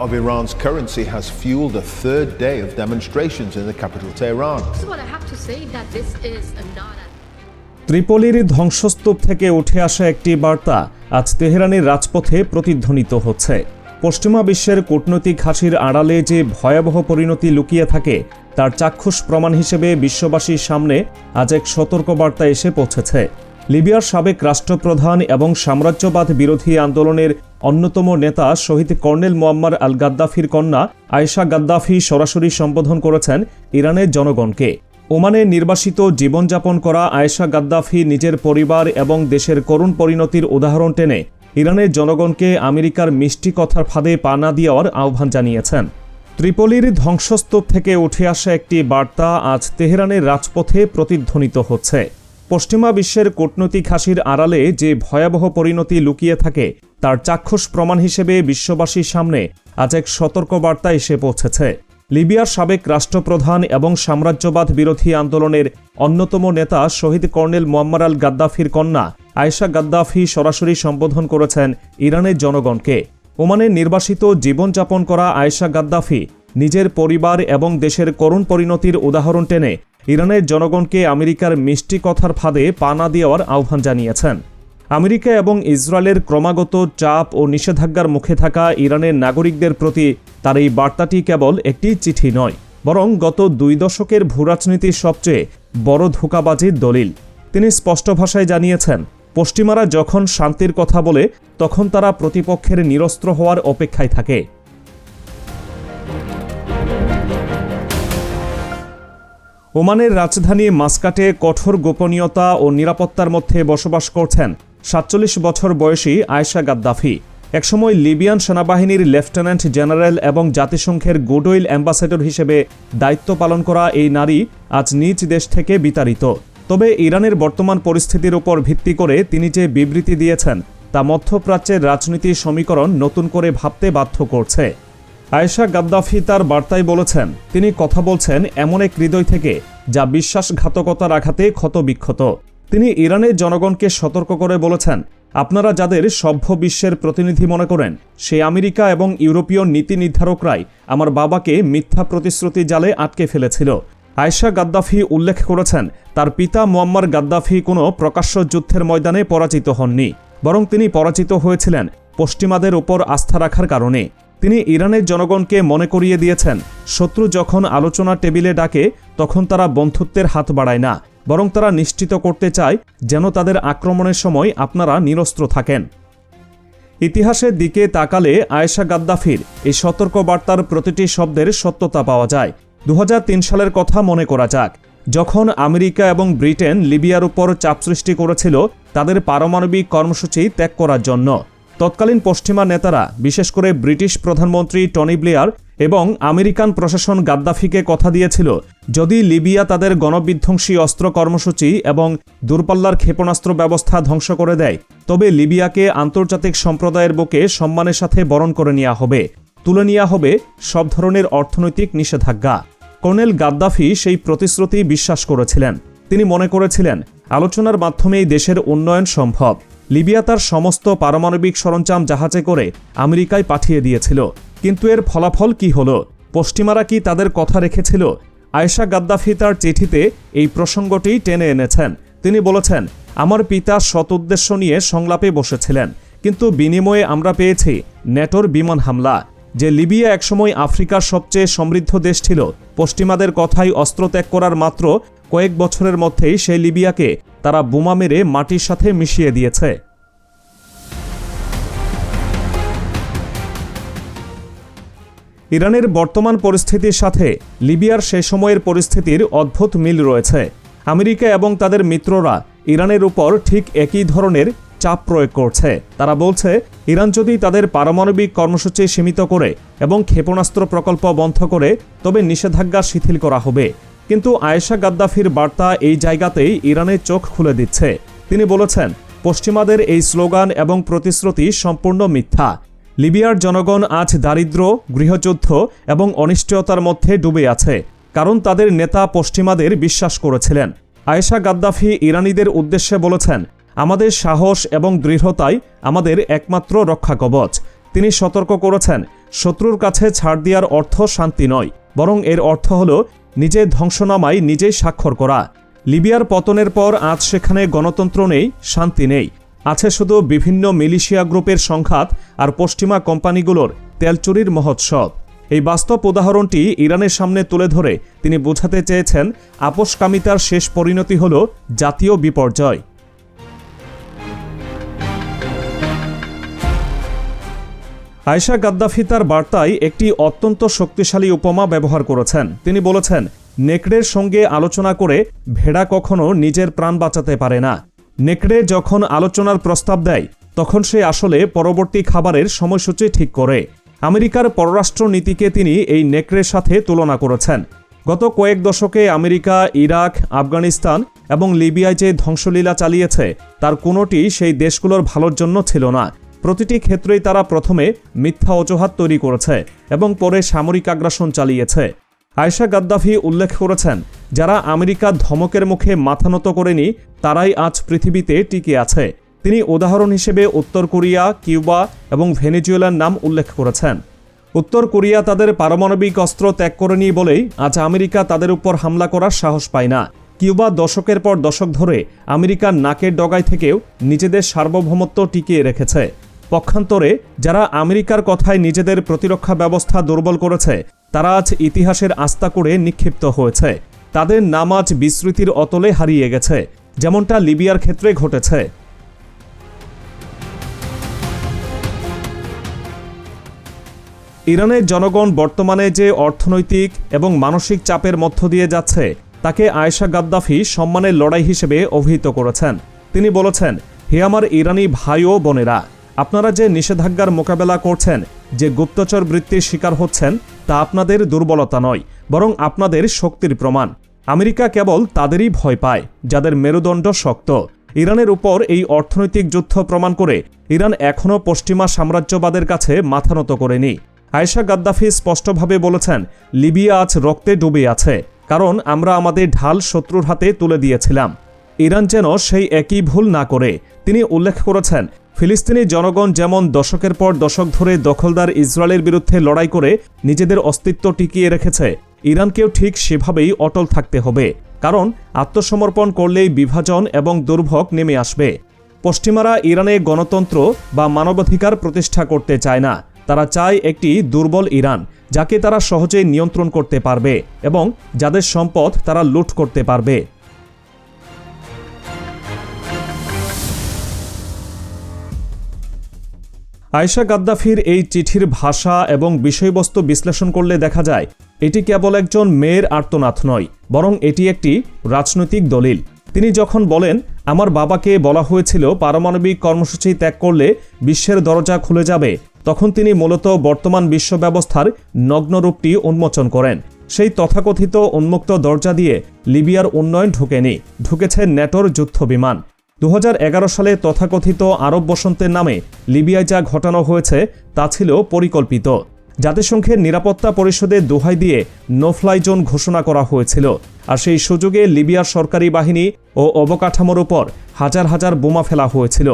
of Iran's currency has fueled a third day of demonstrations in the capital, Tehran. This is what I have to say that this is a not a ত্রিপলির ধ্বংসস্তূপ থেকে উঠে আসা একটি বার্তা আজ তেহরানের রাজপথে প্রতিধ্বনিত হচ্ছে পশ্চিমা বিশ্বের কূটনৈতিক হাসির আড়ালে যে ভয়াবহ পরিণতি লুকিয়ে থাকে তার চাক্ষুষ প্রমাণ হিসেবে বিশ্ববাসীর সামনে আজ এক সতর্কবার্তা এসে পৌঁছেছে লিবিয়ার সাবেক রাষ্ট্রপ্রধান এবং সাম্রাজ্যবাদ বিরোধী আন্দোলনের অন্যতম নেতা শহীদ কর্নেল মোয়াম্মার আল গাদ্দাফির কন্যা আয়েশা গাদ্দাফি সরাসরি সম্বোধন করেছেন ইরানের জনগণকে। ওমানে নির্বাসিত জীবনযাপন করা আয়েশা গাদ্দাফি নিজের পরিবার এবং দেশের করুণ পরিণতির উদাহরণ টেনে ইরানের জনগণকে আমেরিকার মিষ্টি কথার ফাঁদে পা না দেওয়ার আহ্বান জানিয়েছেন। ত্রিপলির ধ্বংসস্তূপ থেকে উঠে আসা একটি বার্তা আজ তেহরানের রাজপথে প্রতিধ্বনিত হচ্ছে। পশ্চিমা বিশ্বের কূটনৈতিক হাসির আড়ালে যে ভয়াবহ পরিণতি লুকিয়ে থাকে, তার চাক্ষুষ প্রমাণ হিসেবে বিশ্ববাসীর সামনে আজ এক সতর্কবার্তা এসে পৌঁছেছে। লিবিয়ার সাবেক রাষ্ট্রপ্রধান এবং সাম্রাজ্যবাদ বিরোধী আন্দোলনের অন্যতম নেতা শহীদ কর্নেল মোয়াম্মার আল গাদ্দাফির কন্যা আয়েশা গাদ্দাফি সরাসরি সম্বোধন করেছেন ইরানের জনগণকে। ওমানে নির্বাসিত জীবনযাপন করা আয়েশা গাদ্দাফি নিজের পরিবার এবং দেশের করুণ পরিণতির উদাহরণ টেনে ইরানের জনগণকে আমেরিকার মিষ্টি কথার ফাঁদে পা না দেওয়ার আহ্বান জানিয়েছেন। আমেরিকা এবং ইসরায়েলের ক্রমাগত চাপ ও নিষেধাজ্ঞার মুখে থাকা ইরানের নাগরিকদের প্রতি তার এই বার্তাটি কেবল একটি চিঠি নয়, বরং গত দুই দশকের ভূরাজনীতির সবচেয়ে বড় ধোকাবাজির দলিল। তিনি স্পষ্ট ভাষায় জানিয়েছেন, পশ্চিমারা যখন শান্তির কথা বলে, তখন তারা প্রতিপক্ষের নিরস্ত্র হওয়ার অপেক্ষায় থাকে। ওমানের রাজধানী মাস্কাটে কঠোর গোপনীয়তা ও নিরাপত্তার মধ্যে বসবাস করছেন সাতচল্লিশ বছর বয়সী আয়েশা গাদ্দাফি। একসময় লিবিয়ান সেনাবাহিনীর লেফটেন্যান্ট জেনারেল এবং জাতিসংঘের গুডউইল অ্যাম্বাসেডর হিসেবে দায়িত্ব পালন করা এই নারী আজ নিজ দেশ থেকে বিতাড়িত। তবে ইরানের বর্তমান পরিস্থিতির উপর ভিত্তি করে তিনি যে বিবৃতি দিয়েছেন, তা মধ্যপ্রাচ্যের রাজনীতির সমীকরণ নতুন করে ভাবতে বাধ্য করছে। আয়েশা গাদ্দাফি তার বার্তায় বলেছেন, তিনি কথা বলছেন এমন এক হৃদয় থেকে যা বিশ্বাসঘাতকতার আঘাতে ক্ষতবিক্ষত। তিনি ইরানের জনগণকে সতর্ক করে বলেছেন, আপনারা যাদের সভ্য বিশ্বের প্রতিনিধি মনে করেন, সে আমেরিকা এবং ইউরোপীয় নীতি নির্ধারকরাই আমার বাবাকে মিথ্যা প্রতিশ্রুতি জালে আটকে ফেলেছিল। আয়েশা গাদ্দাফি উল্লেখ করেছেন, তার পিতা মোয়াম্মার গাদ্দাফি কোনো প্রকাশ্য যুদ্ধের ময়দানে পরাজিত হননি, বরং তিনি পরাজিত হয়েছিলেন পশ্চিমাদের ওপর আস্থা রাখার কারণে। তিনি ইরানের জনগণকে মনে করিয়ে দিয়েছেন। শত্রু যখন আলোচনা টেবিলে ডাকে, তখন তারা বন্ধুত্বের হাত বাড়ায় না, বরং তারা নিশ্চিত করতে চায় যেন তাদের আক্রমণের সময় আপনারা নিরস্ত্র থাকেন। ইতিহাসের দিকে তাকালে আয়েশা গাদ্দাফির এই সতর্কবার্তার প্রতিটি শব্দের সত্যতা পাওয়া যায়। দু হাজার তিন সালের কথা মনে করা যাক। যখন আমেরিকা এবং ব্রিটেন লিবিয়ার উপর চাপ সৃষ্টি করেছিল, তাদের পারমাণবিক কর্মসূচি ত্যাগ করার জন্য। তৎকালীন পশ্চিমা নেতারা, বিশেষ করে ব্রিটিশ প্রধানমন্ত্রী টনি ব্লেয়ার এবং আমেরিকান প্রশাসন গাদ্দাফিকে কথা দিয়েছিল, যদি লিবিয়া তাদের গণবিধ্বংসী অস্ত্র কর্মসূচি এবং দূরপাল্লার ক্ষেপণাস্ত্র ব্যবস্থা ধ্বংস করে দেয়, তবে লিবিয়াকে আন্তর্জাতিক সম্প্রদায়ের বুকে সম্মানের সাথে বরণ করে নেওয়া হবে, তুলে নেওয়া হবে সব ধরনের অর্থনৈতিক নিষেধাজ্ঞা। কর্নেল গাদ্দাফি সেই প্রতিশ্রুতি বিশ্বাস করেছিলেন। তিনি মনে করেছিলেন, আলোচনার মাধ্যমেই দেশের উন্নয়ন সম্ভব। লিবিয়া তার সমস্ত পারমাণবিক সরঞ্জাম জাহাজে করে আমেরিকায় পাঠিয়ে দিয়েছিল। কিন্তু এর ফলাফল কি হলো? পশ্চিমারা কি তাদের কথা রেখেছিল? আয়েশা গাদ্দাফি তার চিঠিতে এই প্রসঙ্গটি টেনে এনেছেন। তিনি বলেছেন, আমার পিতা সৎ উদ্দেশ্য নিয়ে সংলাপে বসেছিলেন, কিন্তু বিনিময়ে আমরা পেয়েছি নেটোর বিমান হামলা। যে লিবিয়া একসময় আফ্রিকার সবচেয়ে সমৃদ্ধ দেশ ছিল, পশ্চিমাদের কথাই অস্ত্র ত্যাগ করার মাত্র কয়েক বছরের মধ্যেই সেই লিবিয়াকে তারা বোমা মেরে মাটির সাথে মিশিয়ে দিয়েছে। ইরানের বর্তমান পরিস্থিতির সাথে লিবিয়ার সে সময়ের পরিস্থিতির অদ্ভুত মিল রয়েছে। আমেরিকা এবং তাদের মিত্ররা ইরানের উপর ঠিক একই ধরনের চাপ প্রয়োগ করছে। তারা বলছে, ইরান যদি তাদের পারমাণবিক কর্মসূচি সীমিত করে এবং ক্ষেপণাস্ত্র প্রকল্প বন্ধ করে, তবে নিষেধাজ্ঞা শিথিল করা হবে। কিন্তু আয়েশা গাদ্দাফির বার্তা এই জায়গাতেই ইরানের চোখ খুলে দিচ্ছে। তিনি বলেছেন, পশ্চিমাদের এই স্লোগান এবং প্রতিশ্রুতি সম্পূর্ণ মিথ্যা। লিবিয়ার জনগণ আজ দারিদ্র, গৃহযুদ্ধ এবং অনিশ্চয়তার মধ্যে ডুবে আছে, কারণ তাদের নেতা পশ্চিমাদের বিশ্বাস করেছিলেন। আয়েশা গাদ্দাফি ইরানিদের উদ্দেশ্যে বলেছেন, আমাদের সাহস এবং দৃঢ়তাই আমাদের একমাত্র রক্ষা কবচ। তিনি সতর্ক করেছেন, শত্রুর কাছে ছাড় দেওয়ার অর্থ শান্তি নয়, বরং এর অর্থ হল নিজের ধ্বংসনামায় নিজেই স্বাক্ষর করা। লিবিয়ার পতনের পর আজ সেখানে গণতন্ত্র নেই, শান্তি নেই। আছে শুধু বিভিন্ন মিলিশিয়া গ্রুপের সংঘাত আর পশ্চিমা কোম্পানিগুলোর তেলচুরির মহোৎসব। এই বাস্তব উদাহরণটি ইরানের সামনে তুলে ধরে তিনি বোঝাতে চেয়েছেন, আপোষকামিতার শেষ পরিণতি হল জাতীয় বিপর্যয়। আয়শা গাদ্দাফি তার বার্তায় একটি অত্যন্ত শক্তিশালী উপমা ব্যবহার করেছেন। তিনি বলেছেন, নেকড়ের সঙ্গে আলোচনা করে ভেড়া কখনো নিজের প্রাণ বাঁচাতে পারে না। নেকড়ে যখন আলোচনার প্রস্তাব দেয়, তখন সে আসলে পরবর্তী খাবারের সময়সূচি ঠিক করে। আমেরিকার পররাষ্ট্র নীতিকে তিনি এই নেকড়ের সাথে তুলনা করেছেন। গত কয়েক দশকে আমেরিকা, ইরাক, আফগানিস্তান এবং লিবিয়ায় যে ধ্বংসলীলা চালিয়েছে, তার কোনোটি সেই দেশগুলোর ভালোর জন্য ছিল না। প্রতিটি ক্ষেত্রেই তারা প্রথমে মিথ্যা অজুহাত তৈরি করেছে এবং পরে সামরিক আগ্রাসন চালিয়েছে। আয়শা গাদ্দাফি উল্লেখ করেছেন, যারা আমেরিকার ধমকের মুখে মাথা নত করেনি, তারাই আজ পৃথিবীতে টিকে আছে। তিনি উদাহরণ হিসেবে উত্তর কোরিয়া, কিউবা এবং ভেনেজুয়েলার নাম উল্লেখ করেছেন। উত্তর কোরিয়া তাদের পারমাণবিক অস্ত্র ত্যাগ করেনি বলেই আজ আমেরিকা তাদের উপর হামলা করার সাহস পায় না। কিউবা দশকের পর দশক ধরে আমেরিকার নাকের ডগায় থেকেও নিজেদের সার্বভৌমত্ব টিকিয়ে রেখেছে। পক্ষান্তরে যারা আমেরিকার কথায় নিজেদের প্রতিরক্ষা ব্যবস্থা দুর্বল করেছে, তারা আজ ইতিহাসের আস্থা করে নিক্ষিপ্ত হয়েছে। তাদের নাম আজ বিস্মৃতির অতলে হারিয়ে গেছে, যেমনটা লিবিয়ার ক্ষেত্রে ঘটেছে। ইরানের জনগণ বর্তমানে যে অর্থনৈতিক এবং মানসিক চাপের মধ্য দিয়ে যাচ্ছে, তাকে আয়েশা গাদ্দাফি সম্মানের লড়াই হিসেবে অভিহিত করেছেন। তিনি বলেছেন, হে আমার ইরানি ভাই ও বোনেরা আপনারা যে নিষেধাজ্ঞার মোকাবেলা করছেন, যে গুপ্তচর বৃত্তির শিকার হচ্ছেন, তা আপনাদের দুর্বলতা নয়, বরং আপনাদের শক্তির প্রমাণ। আমেরিকা কেবল তাদেরই ভয় পায়, যাদের মেরুদণ্ড শক্ত। ইরানের উপর এই অর্থনৈতিক যুদ্ধ প্রমাণ করে ইরান এখনও পশ্চিমা সাম্রাজ্যবাদের কাছে মাথা নত করেনি। আয়েশা গাদ্দাফি স্পষ্টভাবে বলেছেন, লিবিয়া আজ রক্তে ডুবে আছে, কারণ আমরা আমাদের ঢাল শত্রুর হাতে তুলে দিয়েছিলাম। ইরান যেন সেই একই ভুল না করে। তিনি উল্লেখ করেছেন, ফিলিস্তিনি জনগণ যেমন দশকের পর দশক ধরে দখলদার ইসরায়েলের বিরুদ্ধে লড়াই করে নিজেদের অস্তিত্ব টিকিয়ে রেখেছে, ইরানকেও ঠিক সেভাবেই অটল থাকতে হবে। কারণ, আত্মসমর্পণ করলেই বিভাজন এবং দুর্ভোগ নেমে আসবে। পশ্চিমারা ইরানে গণতন্ত্র বা মানবাধিকার প্রতিষ্ঠা করতে চায় না। তারা চায় একটি দুর্বল ইরান, যাকে তারা সহজেই নিয়ন্ত্রণ করতে পারবে এবং যাদের সম্পদ তারা লুট করতে পারবে। আয়শা গাদ্দাফির এই চিঠির ভাষা এবং বিষয়বস্তু বিশ্লেষণ করলে দেখা যায়, এটি কেবল একজন মেয়ের আর্তনাথ নয়, বরং এটি একটি রাজনৈতিক দলিল। তিনি যখন বলেন, আমার বাবাকে বলা হয়েছিল পারমাণবিক কর্মসূচি ত্যাগ করলে বিশ্বের দরজা খুলে যাবে তখন তিনি মূলত বর্তমান বিশ্ব ব্যবস্থার নগ্নরূপটি উন্মোচন করেন। সেই তথাকথিত উন্মুক্ত দরজা দিয়ে লিবিয়ার উন্নয়ন ঢুকেনি, ঢুকেছে ন্যাটোর যুদ্ধ বিমান দু হাজার এগারো সালে তথাকথিত আরব বসন্তের নামে লিবিয়ায় যা ঘটানো হয়েছে, তা ছিল পরিকল্পিত। জাতিসংঘের নিরাপত্তা পরিষদের দোহাই দিয়ে নোফ্লাই জোন ঘোষণা করা হয়েছিল, আর সেই সুযোগে লিবিয়ার সরকারি বাহিনী ও অবকাঠামোর উপর হাজার হাজার বোমা ফেলা হয়েছিল।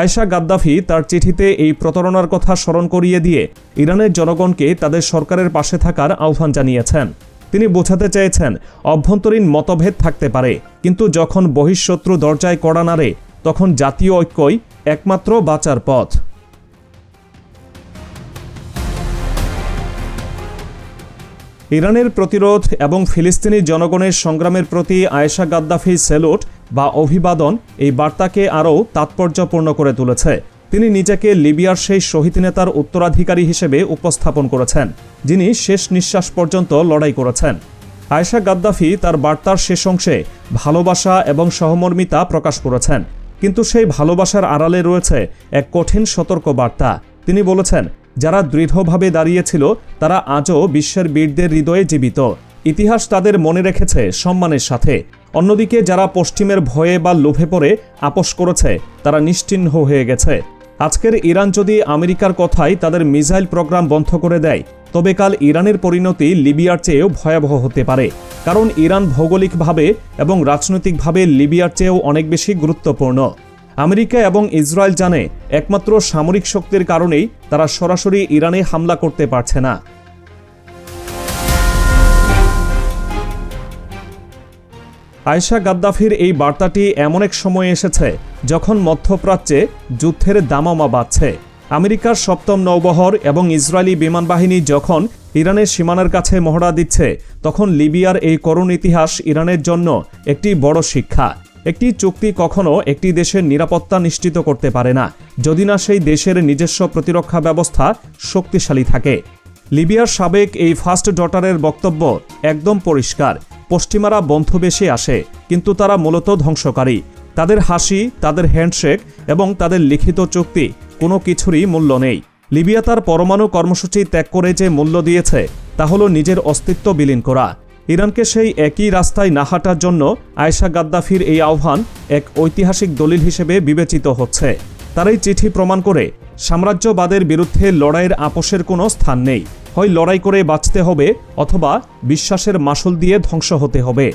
আয়েশা গাদ্দাফি তার চিঠিতে এই প্রতারণার কথা স্মরণ করিয়ে দিয়ে ইরানের জনগণকে তাদের সরকারের পাশে থাকার আহ্বান জানিয়েছেন। তিনি বোঝাতে চেয়েছেন, অভ্যন্তরীণ মতভেদ থাকতে পারে, কিন্তু যখন বহিঃশত্রু দরজায় কড়া নাড়ে, তখন জাতীয় ঐক্যই একমাত্র বাঁচার পথ। ইরানের প্রতিরোধ এবং ফিলিস্তিনি জনগণের সংগ্রামের প্রতি আয়েশা গাদ্দাফি সেলুট বা অভিবাদন এই বার্তাকে আরও তাৎপর্যপূর্ণ করে তুলেছে। তিনি নিজেকে লিবিয়ার সেই শহীদ নেতার উত্তরাধিকারী হিসেবে উপস্থাপন করেছেন, যিনি শেষ নিঃশ্বাস পর্যন্ত লড়াই করেছেন। আয়েশা গাদ্দাফি তার বার্তার শেষ অংশে ভালোবাসা এবং সহমর্মিতা প্রকাশ করেছেন, কিন্তু সেই ভালোবাসার আড়ালে রয়েছে এক কঠিন সতর্ক বার্তা তিনি বলেছেন, যারা দৃঢ়ভাবে দাঁড়িয়েছিল, তারা আজও বিশ্বের বীরদের হৃদয়ে জীবিত। ইতিহাস তাদের মনে রেখেছে সম্মানের সাথে। অন্যদিকে যারা পশ্চিমের ভয়ে বা লোভে পড়ে, আপোষ করেছে, তারা নিশ্চিহ্ন হয়ে গেছে। আজকের ইরান যদি আমেরিকার কথাই তাদের মিসাইল প্রোগ্রাম বন্ধ করে দেয়, তবে কাল ইরানের পরিণতি লিবিয়ার চেয়েও ভয়াবহ হতে পারে। কারণ ইরান ভৌগোলিকভাবে এবং রাজনৈতিকভাবে লিবিয়ার চেয়েও অনেক বেশি গুরুত্বপূর্ণ। আমেরিকা এবং ইসরায়েল জানে, একমাত্র সামরিক শক্তির কারণেই তারা সরাসরি ইরানে হামলা করতে পারছে না। আয়শা গাদ্দাফির এই বার্তাটি এমন এক সময় এসেছে যখন মধ্যপ্রাচ্যে যুদ্ধের দামামা বাড়ছে আমেরিকার সপ্তম নৌবহর এবং ইসরায়েলি বিমান বাহিনী যখন ইরানের সীমানার কাছে মহড়া দিচ্ছে, তখন লিবিয়ার এই করুণ ইতিহাস ইরানের জন্য একটি বড় শিক্ষা। একটি চুক্তি কখনো একটি দেশের নিরাপত্তা নিশ্চিত করতে পারে না, যদি না সেই দেশের নিজস্ব প্রতিরক্ষা ব্যবস্থা শক্তিশালী থাকে। লিবিয়ার সাবেক এই ফার্স্ট ডটারের বক্তব্য একদম পরিষ্কার, পশ্চিমারা বন্ধুবেশে আসে, কিন্তু তারা মূলত ধ্বংসকারী। তাদের হাসি, তাদের হ্যান্ডশেক এবং তাদের লিখিত চুক্তি, কোনো কিছুরই মূল্য নেই। লিবিয়া তার পরমাণু কর্মসূচি ত্যাগ করে যে মূল্য দিয়েছে, তা হল নিজের অস্তিত্ব বিলীন করা। ইরানকে সেই একই রাস্তায় না হাঁটার জন্য আয়শা গাদ্দাফির এই আহ্বান এক ঐতিহাসিক দলিল হিসেবে বিবেচিত হচ্ছে। তার এই চিঠি প্রমাণ করে সাম্রাজ্যবাদের বিরুদ্ধে লড়াইয়ের আপোষের কোনো স্থান নেই। হয় লড়াই করে বাঁচতে হবে অথবা বিশ্বাসের মাসুল দিয়ে ধ্বংস হতে হবে।